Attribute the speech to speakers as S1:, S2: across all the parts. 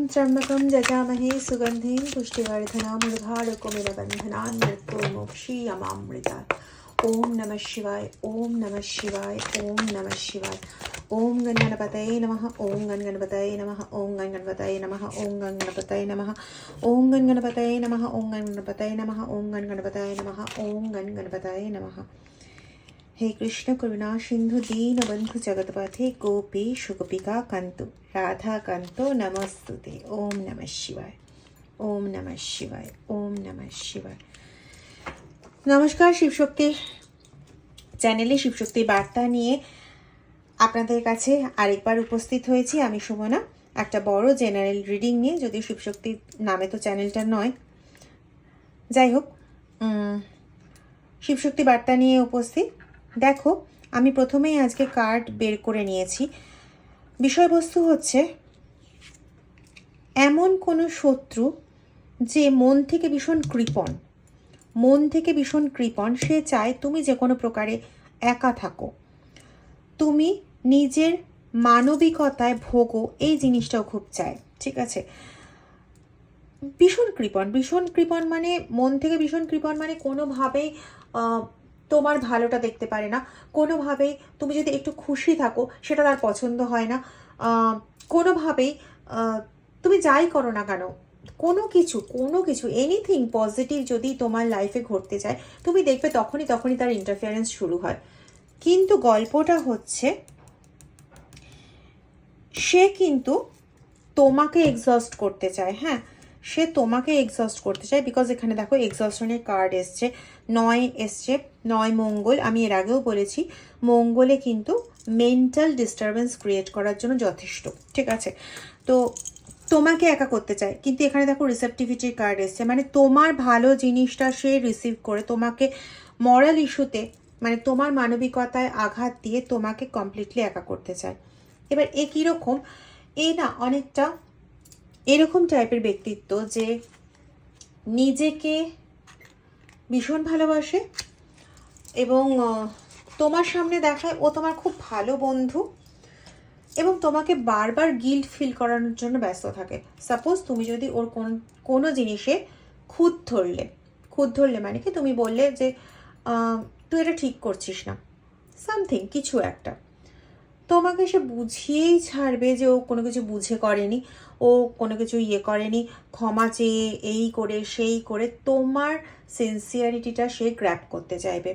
S1: त्र्यम्बकं जजामहे सुगन्धिं पुष्टिवर्धनामृधारकुमिरबन्धनान् मृत्युर्मुक्षीयमामृता ॐ नमः शिवाय ॐ नमः शिवाय ॐ नमः शिवाय ॐ गणगणपतये नमः ॐ गणगणपतये नमः ॐ गणगणपतये नमः ॐ गणगणपतये नमः ॐ गणगणपतये नमः ॐ गणगणपतये नमः ॐ गणगणपतये नमः ॐ गणगणपतये नमः হে কৃষ্ণ করুণা সিন্ধু দীনবন্ধু জগৎপথে গোপীশ গোপিকা কান্ত। রাধা কান্ত, নমস্তুতে। ওম নম শিবায়। ওম নম শিবায়। ওম নম শিবায়। নমস্কার শিবশক্তি চ্যানেলে শিবশক্তি বার্তা নিয়ে আপনাদের কাছে আরেকবার উপস্থিত হয়েছি আমি সুমনা। একটা বড় জেনারেল রিডিং নিয়ে, যদিও শিবশক্তির নামে তো চ্যানেলটা নয়। যাই হোক শিবশক্তি বার্তা নিয়ে উপস্থিত। দেখো, আমি প্রথমেই আজকে কার্ড বের করে নিয়েছি। বিষয়বস্তু হচ্ছে, এমন কোনো শত্রু যে মন থেকে ভীষণ কৃপণ, মন থেকে ভীষণ কৃপণ, সে চায় তুমি যে কোনো প্রকারে একা থাকো। তুমি নিজের মানবিকতায় ভোগো, এই জিনিসটাও খুব চায়, ঠিক আছে? ভীষণ কৃপণ ভীষণ কৃপণ মানে মন থেকে ভীষণ কৃপণ মানে কোনোভাবেই তোমার ভালোটা দেখতে পারে না। কোনোভাবেই তুমি যদি একটু খুশি থাকো, সেটা তার পছন্দ হয় না। কোনোভাবেই তুমি যাই করো না কেন, কোনো কিছু কোনো কিছু এনিথিং পজিটিভ যদি তোমার লাইফে ঘটতে চায়, তুমি দেখবে তখনই তখনই তার ইন্টারফিয়ারেন্স শুরু হয়। কিন্তু গল্পটা হচ্ছে, সে কিন্তু তোমাকে এক্সস্ট করতে চায় হ্যাঁ? সে তোমাকে এক্সস্ট করতে চায় বিকজ এখানে দেখো এক্সস্টনের কার্ড এসছে। নয় এসছে, নয় মঙ্গল। আমি এর আগেও বলেছি, মঙ্গলে কিন্তু মেন্টাল ডিস্টারবেন্স ক্রিয়েট করার জন্য যথেষ্ট, ঠিক আছে? তো তোমাকে একা করতে চায়। কিন্তু এখানে দেখো রিসেপটিভিটির কার্ড এসছে। মানে তোমার ভালো জিনিসটা সে রিসিভ করে। তোমাকে মরাল ইস্যুতে মানে তোমার মানবিকতায় আঘাত দিয়ে তোমাকে কমপ্লিটলি একা করতে চায়। এবার এ কীরকম? এ না অনেকটা এরকম টাইপের ব্যক্তিত্ব যে নিজেকে ভীষণ ভালোবাসে এবং তোমার সামনে দেখায় ও তোমার খুব ভালো বন্ধু এবং তোমাকে বারবার গিল্ট ফিল করানোর জন্য ব্যস্ত থাকে। সাপোজ তুমি যদি ওর কোন, কোনো জিনিসে খুদ ধরলে খুদ ধরলে মানে কি? তুমি বললে যে তুই এটা ঠিক করছিস না। সামথিং কিছু একটা। তোমাকে সে বুঝিয়েই ছাড়বে যে ও কোনো কিছু বুঝে করেনি, ও কোনো কিছু ইয়ে করেনি, ক্ষমা চেয়ে এই করে, সেই করে তোমার সিনসিয়ারিটিটা সে গ্র্যাপ করতে চাইবে।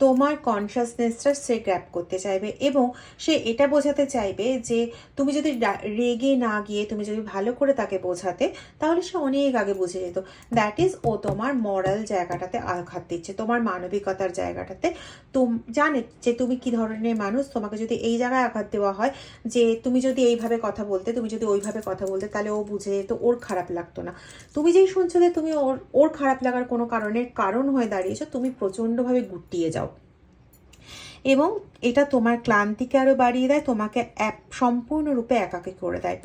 S1: তোমার কনসিয়াসনেসটা সে গ্র্যাপ করতে চাইবে এবং সে এটা বোঝাতে চাইবে যে তুমি যদি রেগে না গিয়ে তুমি যদি ভালো করে তাকে বোঝাতে, তাহলে সে অনেক আগে বুঝে যেত। দ্যাট ইজ ও তোমার মরাল জায়গাটাতে আঘাত দিচ্ছে, তোমার মানবিকতার জায়গাটাতে। তুম, জানে যে তুমি কি ধরনের মানুষ, তোমাকে যদি এই জায়গায় আঘাত দেওয়া হয় যে তুমি যদি এইভাবে কথা বলতে, তুমি যদি ওইভাবে কথা বলতে, তাহলে ও বুঝে যেত ওর খারাপ লাগতো না। তুমি যেই শুনছো যে তুমি ওর ওর খারাপ লাগার কোনো কারণের কারণ হয়ে দাঁড়িয়েছো, তুমি প্রচণ্ডভাবে গুটিয়ে যাও। এবং এটা তোমার ক্লান্তিকে আরও বাড়িয়ে দেয়, তোমাকে অ্যাপ সম্পূর্ণরূপে একাকে করে দেয়।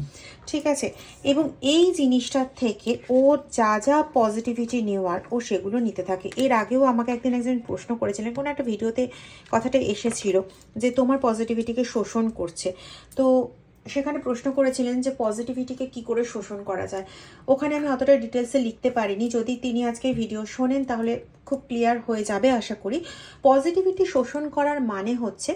S1: ঠিক আছে? এবং এই জিনিসটার থেকে ও যা যা পজিটিভিটি নেওয়ার, ও সেগুলো নিতে থাকে। এর আগেও আমাকে একদিন একজন প্রশ্ন করেছিলেন, কোনো একটা ভিডিওতে কথাটা এসেছিল যে তোমার পজিটিভিটিকে শোষণ করছে। তো সেখানে প্রশ্ন করেছিলেন যে পজিটিভিটিকে কি করে শোষণ করা যায়। ওখানে আমি অতটা ডিটেলসে লিখতে পারিনি। যদি তিনি আজকে ভিডিও শোনেন, তাহলে খুব ক্লিয়ার হয়ে যাবে, আশা করি। পজিটিভিটি শোষণ করার মানে হচ্ছে,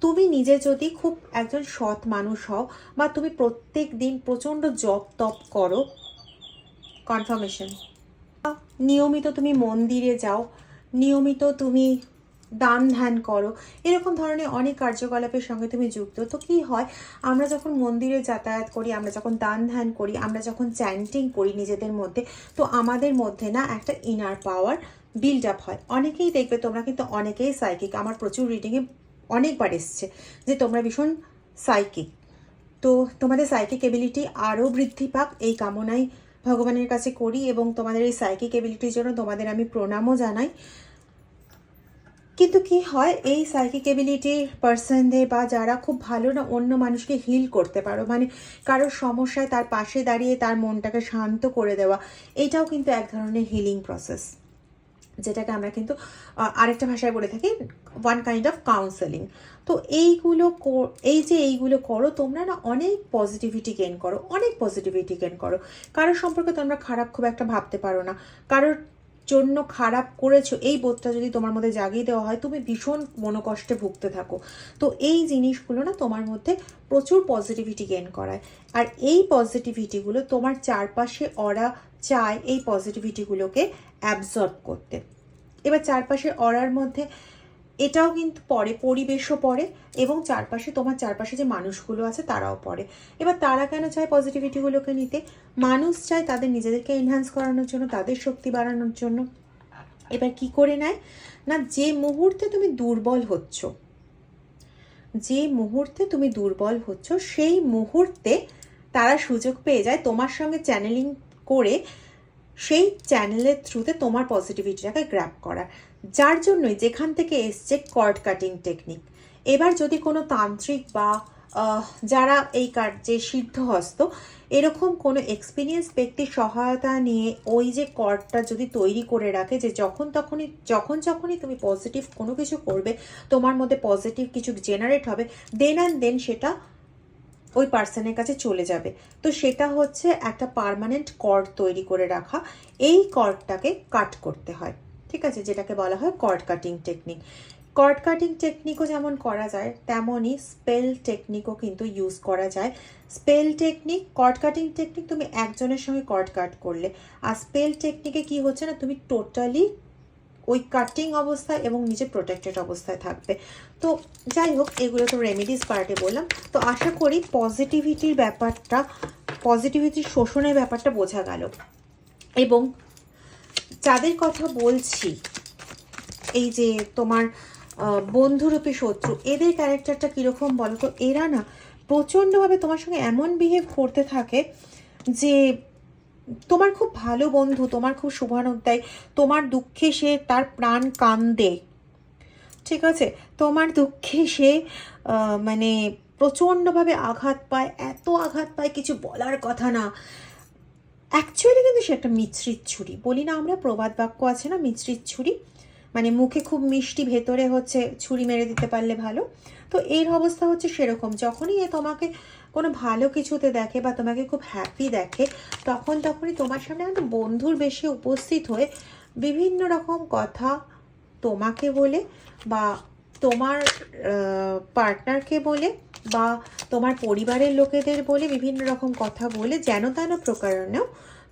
S1: তুমি নিজে যদি খুব একজন সৎ মানুষ হও বা তুমি প্রত্যেক দিন প্রচণ্ড জপ তপ করো কনফার্মেশন নিয়মিত তুমি মন্দিরে যাও, নিয়মিত তুমি দান ধ্যান করো। এরকম ধরনের অনেক কার্যকলাপের সঙ্গে তুমি যুক্ত। তো কি হয়, আমরা যখন মন্দিরে যাতায়াত করি, আমরা যখন দান ধ্যান করি, আমরা যখন চ্যান্টিং করি নিজেদের মধ্যে, তো আমাদের মধ্যে না একটা ইনার পাওয়ার বিল্ড আপ হয়। অনেকেই দেখবে, তোমরা কিন্তু অনেকেই সাইকিক আমার প্রচুর রিডিংয়ে অনেকবার এসছে যে তোমরা ভীষণ সাইকিক তো তোমাদের সাইকিক এবিলিটি আরও বৃদ্ধি পাক, এই কামনাই ভগবানের কাছে করি এবং তোমাদের এই সাইকিক এবিলিটির জন্য তোমাদের আমি প্রণামও জানাই। কিন্তু কি হয়, এই সাইকিক এবিলিটি পার্সনদের বা যারা খুব ভালো না, অন্য মানুষকে হিল করতে পারো। মানে কারোর সমস্যায় তার পাশে দাঁড়িয়ে তার মনটাকে শান্ত করে দেওয়া, এটাও কিন্তু এক ধরনের হিলিং প্রসেস যেটাকে আমরা কিন্তু আরেকটা ভাষায় বলে থাকি ওয়ান কাইন্ড অফ কাউন্সেলিং তো এইগুলো এই যে এইগুলো করো, তোমরা না অনেক পজিটিভিটি গেন করো, অনেক পজিটিভিটি গেন করো। কারোর সম্পর্কে তোমরা খারাপ খুব একটা ভাবতে পারো না। কারোর জন্য খারাপ করেছ, এই বোধটা যদি তোমার মধ্যে জাগিয়ে দেওয়া হয়, তুমি ভীষণ মনোকষ্টে ভুগতে থাকো। তো এই জিনিসগুলো না তোমার মধ্যে প্রচুর পজিটিভিটি গেন করায়। আর এই পজিটিভিটিগুলো তোমার চারপাশে অরা চায় এই পজিটিভিটিগুলোকে অ্যাবজর্ব করতে। এবার চারপাশে অরার মধ্যে এটাও কিন্তু পড়ে পরিবেশও পড়ে এবং চারপাশে, তোমার চারপাশে যে মানুষগুলো আছে তারাও পড়ে এবার তারা কেন চায় পজিটিভিটিগুলোকে নিতে? মানুষ চায় তাদের নিজেদেরকে এনহ্যান্স করানোর জন্য, তাদের শক্তি বাড়ানোর জন্য। এবার কি করে নেয়? না, যে মুহূর্তে তুমি দুর্বল হচ্ছ, যে মুহূর্তে তুমি দুর্বল হচ্ছ, সেই মুহূর্তে তারা সুযোগ পেয়ে যায় তোমার সঙ্গে চ্যানেলিং করে, সেই চ্যানেলের থ্রুতে তোমার পজিটিভিটিটাকে গ্র্যাপ করার। যার জন্যই যেখান থেকে এসছে কর্ড কাটিং টেকনিক এবার যদি কোনো তান্ত্রিক বা যারা এই কার্যে সিদ্ধহস্ত, এরকম কোনো এক্সপিরিয়েন্স ব্যক্তির সহায়তা নিয়ে ওই যে কর্ডটা যদি তৈরি করে রাখে যে যখন তখনই, যখন যখনই তুমি পজিটিভ কোনো কিছু করবে, তোমার মধ্যে পজিটিভ কিছু জেনারেট হবে দেন অ্যান্ড দেন সেটা ওই পার্সনের কাছে চলে যাবে। তো সেটা হচ্ছে একটা পার্মানেন্ট কর্ড তৈরি করে রাখা। এই কর্ডটাকে কাট করতে হয়। ঠিক আছে, যেটাকে বলা হয় cord cutting technique cord cutting টেকনিকও যেমন করা যায়, তেমনই স্পেল টেকনিকও কিন্তু ইউজ করা যায়। Spell technique cord cutting technique তুমি একজনের সঙ্গে কর্ড কাট করলে, আর স্পেল টেকনিকে কি হচ্ছে না, তুমি টোটালি ওই কাটিং অবস্থায় এবং নিজে প্রোটেক্টেড অবস্থায় থাকবে। তো যাই হোক, এগুলো তো রেমেডিস পার্টে বললাম। তো আশা করি পজিটিভিটির ব্যাপারটা পজিটিভিটির শোষণের ব্যাপারটা বোঝা গেল। এবং যাদের কথা বলছি, এই যে তোমার বন্ধুরূপী শত্রু, এদের ক্যারেক্টারটা কীরকম বলো তো এরা না প্রচণ্ডভাবে তোমার সঙ্গে এমন বিহেভ করতে থাকে যে তোমার খুব ভালো বন্ধু, তোমার খুব শুভানুক দেয় তোমার দুঃখে সে তার প্রাণ কান্দে। ঠিক আছে? তোমার দুঃখে সে মানে প্রচণ্ডভাবে আঘাত পায়, এত আঘাত পায়, কিছু বলার কথা না। একটা মিশ্রিত ছুরি। বলি না আমরা, প্রবাদ বাক্য আছে না মিশ্রিত ছুরি। মানে মুখে খুব মিষ্টি, ভেতরে হচ্ছে ছুরি মেরে দিতে পারলে ভালো। তো এর অবস্থা হচ্ছে সেরকম। যখনই এ তোমাকে কোনো ভালো কিছুতে দেখে বা তোমাকে খুব হ্যাপি দেখে, তখন তখনই তোমার সামনে একটা বন্ধুর বেশি উপস্থিত হয়ে বিভিন্ন রকম কথা তোমাকে বলে বা তোমার পার্টনারকে বলে বা তোমার পরিবারের লোকেদের বলে বিভিন্ন রকম কথা বলে, যেন তেন প্রকারেণেও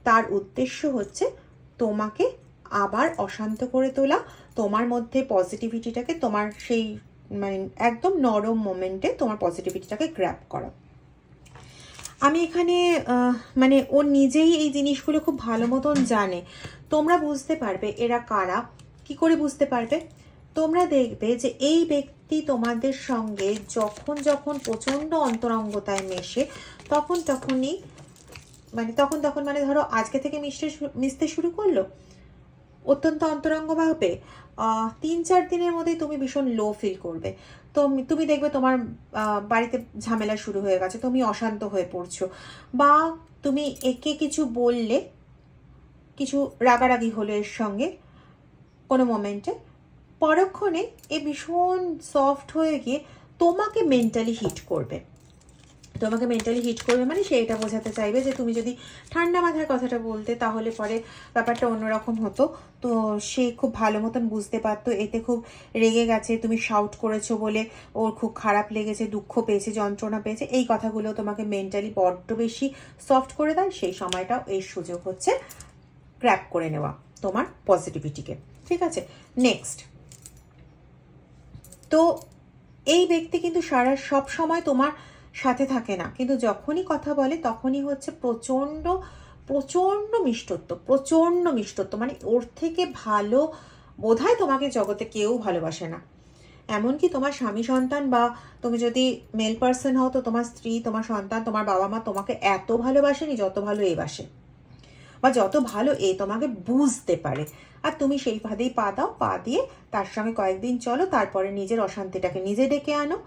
S1: তার উদ্দেশ্য হচ্ছে তোমাকে আবার অশান্ত করে তোলা, তোমার মধ্যে পজিটিভিটিটাকে তোমার সেই মানে একদম নরম মোমেন্টে তোমার পজিটিভিটিটাকে গ্র্যাপ করা। আমি এখানে মানে ও নিজেই এই জিনিসগুলো খুব ভালো মতন জানে। তোমরা বুঝতে পারবে এরা কারা। কি করে বুঝতে পারবে? তোমরা দেখবে যে এই ব্যক্তি তোমাদের সঙ্গে যখন যখন প্রচণ্ড অন্তরঙ্গতায় মেশে, তখন তখনই মানে তখন তখন মানে ধরো আজকে থেকে মিশতে মিশতে শুরু করল? অত্যন্ত অন্তরঙ্গভাবে তিন চার দিনের মধ্যেই তুমি ভীষণ লো ফিল করবে। তো তুমি দেখবে তোমার বাড়িতে ঝামেলা শুরু হয়ে গেছে, তুমি অশান্ত হয়ে পড়ছো। বা তুমি একে কিছু বললে, কিছু রাগারাগি হলো এর সঙ্গে, কোনো মোমেন্টে পরক্ষণে এ ভীষণ সফট হয়ে গিয়ে তোমাকে মেন্টালি হিট করবে। তোমাকে মেন্টালি হিট করবে মানে সে এটা বোঝাতে চাইবে যে তুমি যদি ঠান্ডা মাথায় কথাটা বলতে তাহলে পরে ব্যাপারটা অন্যরকম হতো। তো সে খুব ভালো মতন বুঝতে পারতো, এতে খুব রেগে গেছে, তুমি শাউট করেছ বলে ওর খুব খারাপ লেগেছে, দুঃখ পেয়েছে, যন্ত্রণা পেয়েছে, এই কথাগুলো তোমাকে মেন্টালি বড্ড বেশি সফট করে দেয়, সেই সময়টাও এই সুযোগ হচ্ছে ক্র্যাপ করে নেওয়া তোমার পজিটিভিটিকে ঠিক আছে? নেক্সট তো এই ব্যক্তি কিন্তু সারা সব সময় তোমার সাথে থাকে না। কিন্তু যখনই কথা বলে, তখনই হচ্ছে প্রচণ্ড প্রচণ্ড মিষ্টত্ব প্রচণ্ড মিষ্টত্ব। মানে ওর থেকে ভালো বোধহয় তোমাকে জগতে কেউ ভালোবাসে না। এমনকি তোমার স্বামী সন্তান বা তুমি যদি মেল পার্সন হও, তো তোমার স্ত্রী, তোমার সন্তান, তোমার বাবা মা তোমাকে এত ভালোবাসেনি যত ভালো এ বাসে। বা যত ভালো এ তোমাকে বুঝতে পারে। আর তুমি সেই ফাঁদেই পা দাও, পা দিয়ে তার সঙ্গে কয়েকদিন চলো, তারপরে নিজের অশান্তিটাকে নিজে ডেকে আনো।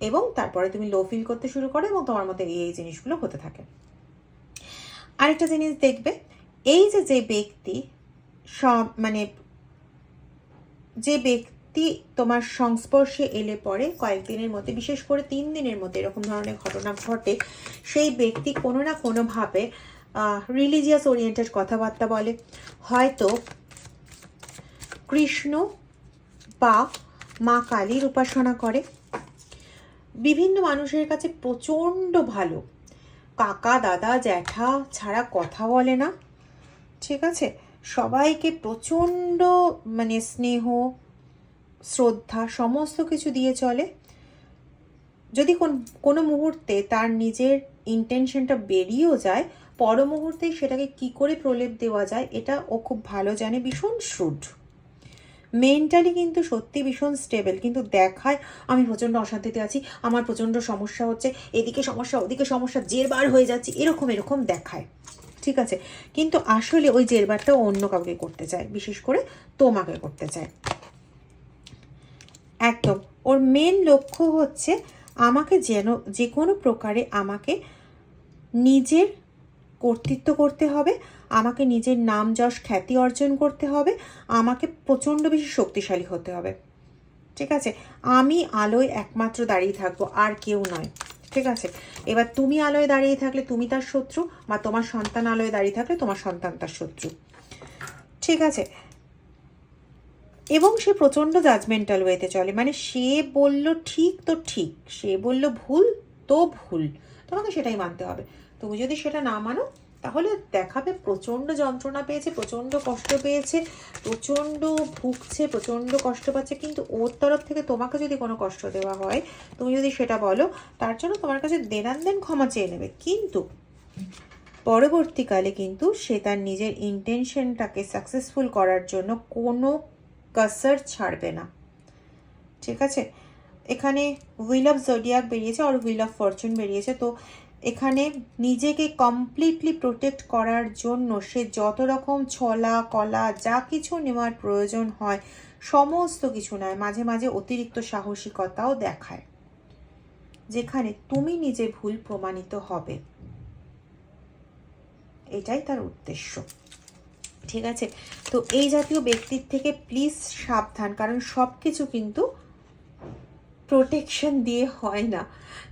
S1: এবং তারপরে তুমি লো ফিল করতে শুরু করো এবং তোমার মধ্যে এই জিনিসগুলো হতে থাকে। আরেকটা জিনিস দেখবে, এই যে যে ব্যক্তি সব মানে যে ব্যক্তি তোমার সংস্পর্শে এলে পরে কয়েকদিনের মধ্যে, বিশেষ করে তিন দিনের মধ্যে এরকম ধরনের ঘটনা ঘটে, সেই ব্যক্তি কোনো না কোনোভাবে রিলিজিয়াস ওরিয়েন্টেড কথাবার্তা বলে। হয়তো কৃষ্ণ বা মা কালীর উপাসনা করে বিভিন্ন মানুষের কাছে প্রচণ্ড ভালো। কাকা, দাদা, জ্যাঠা ছাড়া কথা বলে না। ঠিক আছে? সবাইকে প্রচণ্ড মানে স্নেহ, শ্রদ্ধা সমস্ত কিছু দিয়ে চলে। যদি কোন- কোনো মুহূর্তে তার নিজের ইন্টেনশনটা বেরিয়েও যায় পর মুহূর্তে সেটাকে কি করে প্রলেপ দেওয়া যায়, এটা ও খুব ভালো জানে, ভীষণ শ্রুড মেন্টালি কিন্তু সত্যি ভীষণ স্টেবল কিন্তু দেখায় আমি প্রচণ্ড অশান্তিতে আছি, আমার প্রচণ্ড সমস্যা হচ্ছে, এদিকে সমস্যা, ওদিকে সমস্যা জেরবার হয়ে যাচ্ছে, এরকম এরকম দেখায়, ঠিক আছে? কিন্তু আসলে ওই জেরবারটা অন্য কাউকে করতে চায়, বিশেষ করে তোমাকে করতে চায়। একদম, ওর মেন লক্ষ্য হচ্ছে আমাকে যেন যে কোনো প্রকারে আমাকে নিজের কর্তৃত্ব করতে হবে, আমাকে নিজের নাম, যশ, খ্যাতি অর্জন করতে হবে, আমাকে প্রচণ্ড বেশি শক্তিশালী হতে হবে। ঠিক আছে? আমি আলোয় একমাত্র দাঁড়িয়ে থাকব, আর কেউ নয়। ঠিক আছে? এবার তুমি আলোয় দাঁড়িয়ে থাকলে তুমি তার শত্রু, বা তোমার সন্তান আলোয় দাঁড়িয়ে থাকলে তোমার সন্তান তার শত্রু। ঠিক আছে? এবং সে প্রচণ্ড জাজমেন্টাল ওয়েতে চলে। মানে সে বলল ঠিক তো ঠিক, সে বলল ভুল তো ভুল। তোমাকে সেটাই মানতে হবে। তুমি যদি সেটা না মানো, তাহলে দেখাবে প্রচণ্ড যন্ত্রণা পেয়েছে, প্রচণ্ড কষ্ট পেয়েছে, প্রচণ্ড ভুগছে, প্রচণ্ড কষ্ট পাচ্ছে, কিন্তু ওর তরফ থেকে তোমাকে যদি কোনো কষ্ট দেওয়া হয়, তুমি যদি সেটা বলো, তার জন্য তোমার কাছে দেনান দেন ক্ষমা চেয়ে নেবে। কিন্তু পরবর্তীকালে কিন্তু সে তার নিজের ইন্টেনশনটাকে সাকসেসফুল করার জন্য কোনো কাসার ছাড়বে না। ঠিক আছে? এখানে হুইল অফ জোডিয়াক বেরিয়েছে, আর হুইল অফ ফরচুন বেরিয়েছে, তো এখানে নিজেকে কমপ্লিটলি প্রোটেক্ট করার জন্য সে যত রকম ছলা, কলা, যা কিছু নেওয়ার প্রয়োজন হয়, সমস্ত কিছু নয়, মাঝে মাঝে অতিরিক্ত সাহসিকতাও দেখায়, যেখানে তুমি নিজে ভুল প্রমাণিত হবে। এটাই তার উদ্দেশ্য। ঠিক আছে? তো এই জাতীয় ব্যক্তির থেকে প্লিজ সাবধান, কারণ সব কিছু কিন্তু প্রোটেকশন দিয়ে হয় না।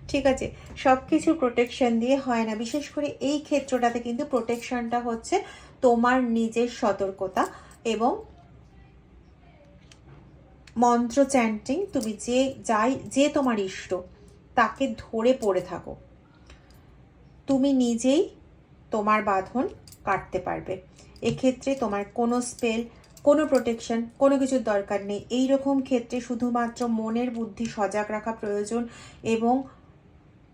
S1: ঠিক আছে? সব কিছু প্রোটেকশন দিয়ে হয় না। বিশেষ করে এই ক্ষেত্রটাতে কিন্তু প্রোটেকশনটা হচ্ছে তোমার নিজের সতর্কতা এবং মন্ত্র চ্যান্টিং তুমি যে যাই, যে তোমার ইষ্ট, তাকে ধরে পড়ে থাকো। তুমি নিজেই তোমার বাঁধন কাটতে পারবে। এক্ষেত্রে তোমার কোনো স্পেল কোনো প্রোটেকশন কোনো কিছুর দরকার নেই। এই রকম ক্ষেত্রে শুধুমাত্র মনের বুদ্ধি সজাগ রাখা প্রয়োজন এবং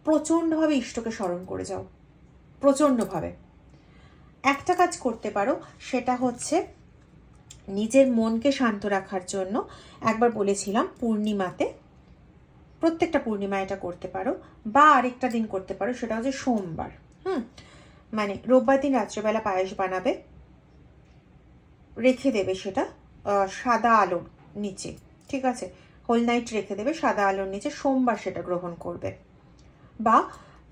S1: প্রচণ্ডভাবে ইষ্টকে স্মরণ করে যাও। প্রচণ্ডভাবে। একটা কাজ করতে পারো, সেটা হচ্ছে নিজের মনকে শান্ত রাখার জন্য একবার বলেছিলাম পূর্ণিমাতে প্রত্যেকটা পূর্ণিমা এটা করতে পারো বা আরেকটা দিন করতে পারো, সেটা হচ্ছে সোমবার। হুম? মানে রোববার দিন রাত্রেবেলা পায়েস বানাবে রেখে দেবে সেটা সাদা আলোর নিচে, ঠিক আছে? হোল নাইট রেখে দেবে সাদা আলোর নিচে, সোমবার সেটা গ্রহণ করবে। বা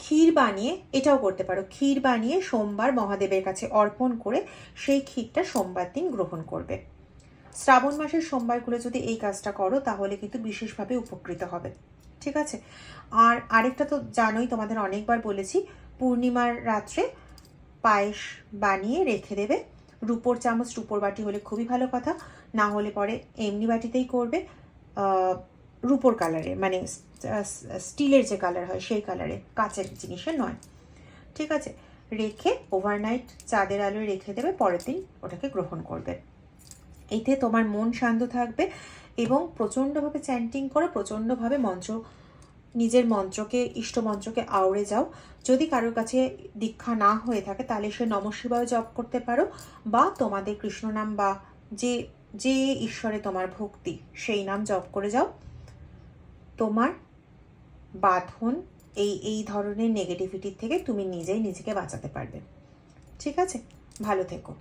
S1: ক্ষীর বানিয়ে, এটাও করতে পারো, ক্ষীর বানিয়ে সোমবার মহাদেবের কাছে অর্পণ করে সেই ক্ষীরটা সোমবার দিন গ্রহণ করবে। শ্রাবণ মাসের সোমবারগুলো যদি এই কাজটা করো, তাহলে কিন্তু বিশেষভাবে উপকৃত হবে, ঠিক আছে? আর আরেকটা তো জানোই, তোমাদের অনেকবার বলেছি, পূর্ণিমার রাত্রে পায়েস বানিয়ে রেখে দেবে রুপোর চামচ, রুপোর বাটি হলে খুবই ভালো কথা। না হলে পরে এমনি বাটিতেই করবে। রুপোর কালারে মানে স্টিলের যে কালার হয় সেই কালারে কাঁচের জিনিসের নয়। ঠিক আছে? রেখে ওভারনাইট চাঁদের আলোয় রেখে দেবে, পরের দিন ওটাকে গ্রহণ করবে। এতে তোমার মন শান্ত থাকবে এবং প্রচণ্ডভাবে চ্যান্টিং করে, প্রচণ্ডভাবে মন্ত্র নিজের মন্ত্রকে, ইষ্ট মন্ত্রকে আওড়ে যাও। যদি কারোর কাছে দীক্ষা না হয়ে থাকে, তাহলে সে নমশিবায় জপ করতে পারো বা তোমাদের কৃষ্ণ নাম বা যে যে ঈশ্বরে তোমার ভক্তি, সেই নাম জপ করে যাও। তোমার বাঁধন এই এই ধরনের নেগেটিভিটির থেকে তুমি নিজেই নিজেকে বাঁচাতে পারবে। ঠিক আছে? ভালো থেকো।